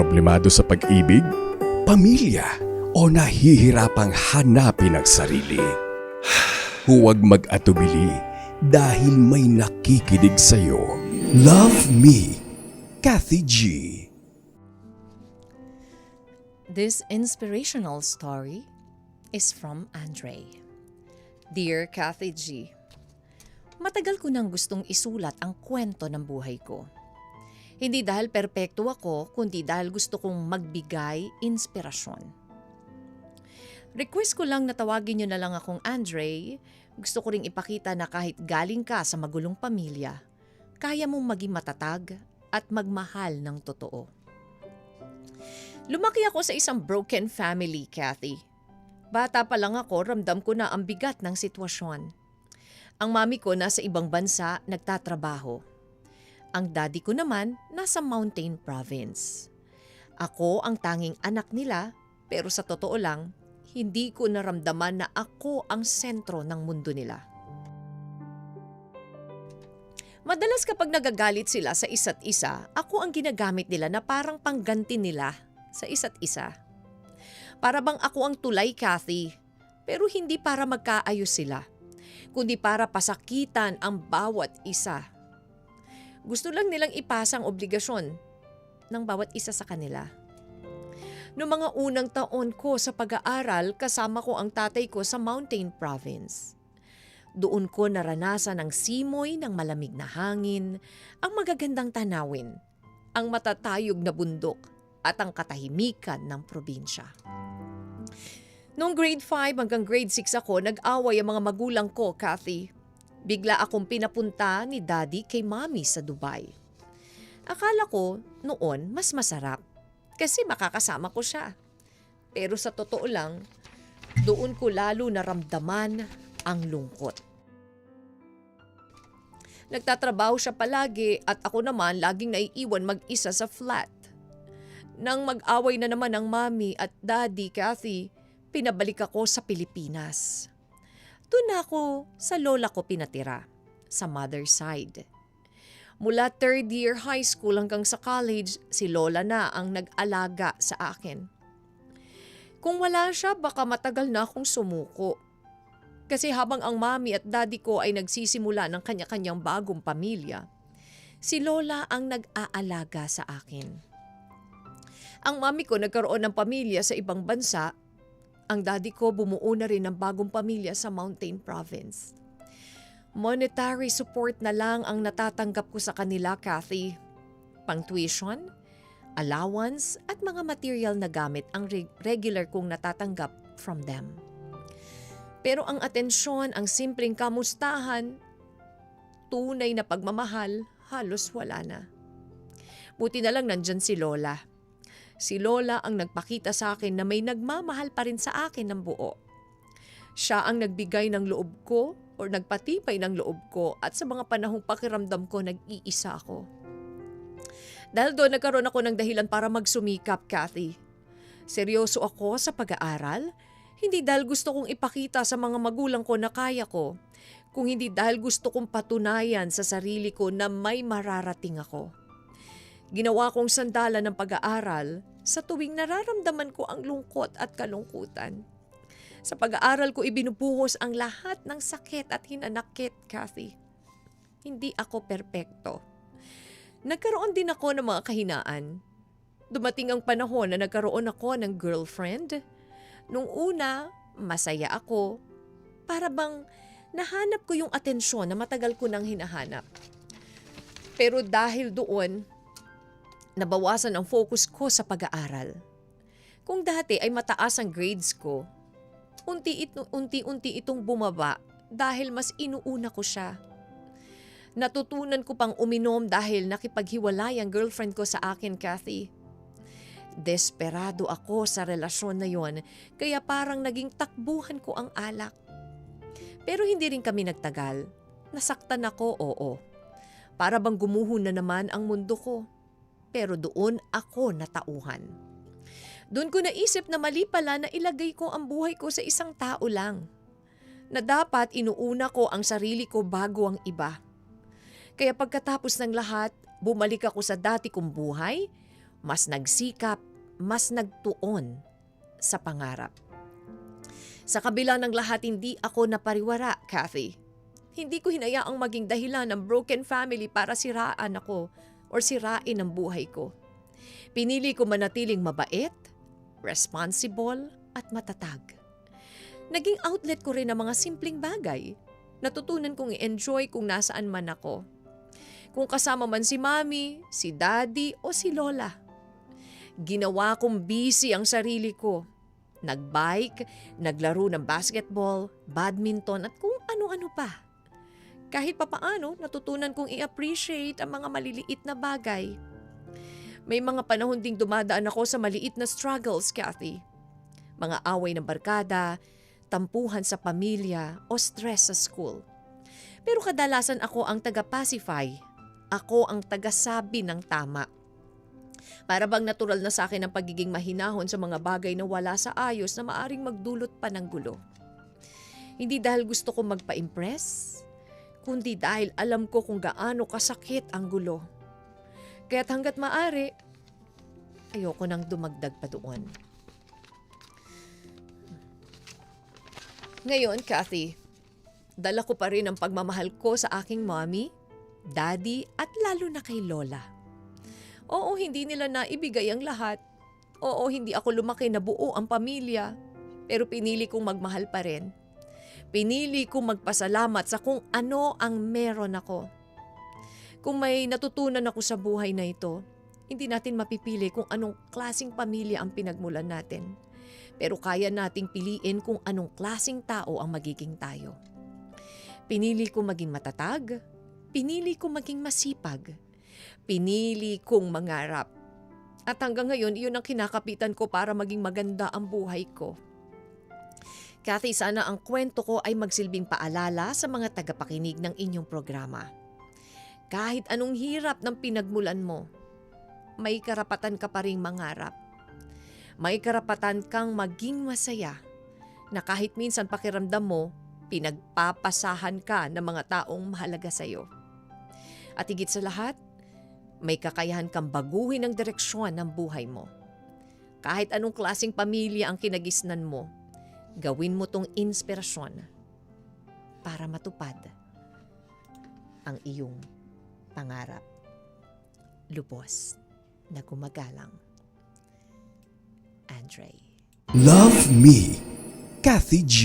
problemado sa pag-ibig, pamilya o nahihirapang hanapin ang sarili. Huwag mag-atubili dahil may nakikinig sa'yo. Love me, Kathy G. This inspirational story is from Andre. Dear Kathy G, Matagal ko nang gustong isulat ang kwento ng buhay ko. Hindi dahil perpekto ako, kundi dahil gusto kong magbigay inspirasyon. Request ko lang na tawagin niyo na lang akong Andre. Gusto ko ring ipakita na kahit galing ka sa magulong pamilya, kaya mong maging matatag at magmahal ng totoo. Lumaki ako sa isang broken family, Kathy. Bata pa lang ako, ramdam ko na ang bigat ng sitwasyon. Ang mami ko nasa ibang bansa, nagtatrabaho. Ang daddy ko naman nasa mountain province. Ako ang tanging anak nila, pero sa totoo lang, hindi ko naramdaman na ako ang sentro ng mundo nila. Madalas kapag nagagalit sila sa isa't isa, ako ang ginagamit nila na parang pangganti nila sa isa't isa. Para bang ako ang tulay, Kathy, pero hindi para magkaayos sila, kundi para pasakitan ang bawat isa. Gusto lang nilang ipasa ang obligasyon ng bawat isa sa kanila. Noong mga unang taon ko sa pag-aaral, kasama ko ang tatay ko sa Mountain Province. Doon ko naranasan ang simoy ng malamig na hangin, ang magagandang tanawin, ang matatayog na bundok at ang katahimikan ng probinsya. Noong grade 5 hanggang grade 6 ako, nag-away ang mga magulang ko, Kathy. Bigla akong pinapunta ni daddy kay mommy sa Dubai. Akala ko noon mas masarap kasi makakasama ko siya. Pero sa totoo lang, doon ko lalo naramdaman ang lungkot. Nagtatrabaho siya palagi at ako naman laging naiiwan mag-isa sa flat. Nang mag-away na naman ang mami at daddy, Kathy, pinabalik ako sa Pilipinas. Doon ako sa lola ko pinatira, sa mother side. Mula third year high school hanggang sa college, si lola na ang nag-alaga sa akin. Kung wala siya, baka matagal na akong sumuko. Kasi habang ang mami at daddy ko ay nagsisimula ng kanya-kanyang bagong pamilya, si lola ang nag-aalaga sa akin. Ang mami ko nagkaroon ng pamilya sa ibang bansa ang daddy ko bumuo na rin ng bagong pamilya sa Mountain Province. Monetary support na lang ang natatanggap ko sa kanila, Kathy. Pang tuition, allowance at mga material na gamit ang reg- regular kong natatanggap from them. Pero ang atensyon, ang simpleng kamustahan, tunay na pagmamahal, halos wala na. Buti na lang nandyan si Lola. Si Lola ang nagpakita sa akin na may nagmamahal pa rin sa akin ng buo. Siya ang nagbigay ng loob ko o nagpatibay ng loob ko at sa mga panahong pakiramdam ko nag-iisa ako. Dahil doon nagkaroon ako ng dahilan para magsumikap, Kathy. Seryoso ako sa pag-aaral, hindi dahil gusto kong ipakita sa mga magulang ko na kaya ko, kung hindi dahil gusto kong patunayan sa sarili ko na may mararating ako. Ginawa kong sandalan ng pag-aaral sa tuwing nararamdaman ko ang lungkot at kalungkutan. Sa pag-aaral ko ibinubuhos ang lahat ng sakit at hinanakit, Kathy. Hindi ako perpekto. Nagkaroon din ako ng mga kahinaan. Dumating ang panahon na nagkaroon ako ng girlfriend. Nung una, masaya ako. Para bang nahanap ko yung atensyon na matagal ko nang hinahanap. Pero dahil doon, nabawasan ang focus ko sa pag-aaral. Kung dati ay mataas ang grades ko, unti ito, unti-unti itong bumaba dahil mas inuuna ko siya. Natutunan ko pang uminom dahil nakipaghiwalay ang girlfriend ko sa akin, Kathy. Desperado ako sa relasyon na yon, kaya parang naging takbuhan ko ang alak. Pero hindi rin kami nagtagal. Nasaktan ako, oo. Para bang gumuho na naman ang mundo ko. Pero doon ako natauhan. Doon ko naisip na mali pala na ilagay ko ang buhay ko sa isang tao lang. Na dapat inuuna ko ang sarili ko bago ang iba. Kaya pagkatapos ng lahat, bumalik ako sa dati kong buhay mas nagsikap, mas nagtuon sa pangarap. Sa kabila ng lahat, hindi ako napariwara, Kathy. Hindi ko hinayaang maging dahilan ng broken family para siraan ako or sirain ang buhay ko. Pinili ko manatiling mabait, responsible, at matatag. Naging outlet ko rin ang mga simpleng bagay. Natutunan kong i-enjoy kung nasaan man ako. Kung kasama man si mami, si daddy o si lola. Ginawa kong busy ang sarili ko. Nagbike, naglaro ng basketball, badminton at kung ano-ano pa. Kahit papaano, natutunan kong i-appreciate ang mga maliliit na bagay. May mga panahon ding dumadaan ako sa maliit na struggles, Kathy. Mga away ng barkada, tampuhan sa pamilya o stress sa school. Pero kadalasan ako ang taga-pacify. Ako ang taga-sabi ng tama. Para bang natural na sa akin ang pagiging mahinahon sa mga bagay na wala sa ayos na maaring magdulot pa ng gulo. Hindi dahil gusto ko magpa-impress, kundi dahil alam ko kung gaano kasakit ang gulo. Kaya't hanggat maari, ayoko nang dumagdag pa doon. Ngayon, Kathy, dala ko pa rin ang pagmamahal ko sa aking mommy, daddy at lalo na kay Lola. Oo, hindi nila naibigay ang lahat. Oo, hindi ako lumaki na buo ang pamilya. Pero pinili kong magmahal pa rin. Pinili kong magpasalamat sa kung ano ang meron ako. Kung may natutunan ako sa buhay na ito, hindi natin mapipili kung anong klasing pamilya ang pinagmulan natin. Pero kaya nating piliin kung anong klasing tao ang magiging tayo. Pinili ko maging matatag, pinili ko maging masipag, pinili kong mangarap. At hanggang ngayon, iyon ang kinakapitan ko para maging maganda ang buhay ko. Kathy, sana ang kwento ko ay magsilbing paalala sa mga tagapakinig ng inyong programa. Kahit anong hirap ng pinagmulan mo, may karapatan ka pa ring mangarap. May karapatan kang maging masaya na kahit minsan pakiramdam mo, pinagpapasahan ka ng mga taong mahalaga sa iyo. At higit sa lahat, may kakayahan kang baguhin ang direksyon ng buhay mo. Kahit anong klasing pamilya ang kinagisnan mo, gawin mo tong inspirasyon para matupad ang iyong pangarap. Lubos na gumagalang. Andre. Love Me, Kathy G.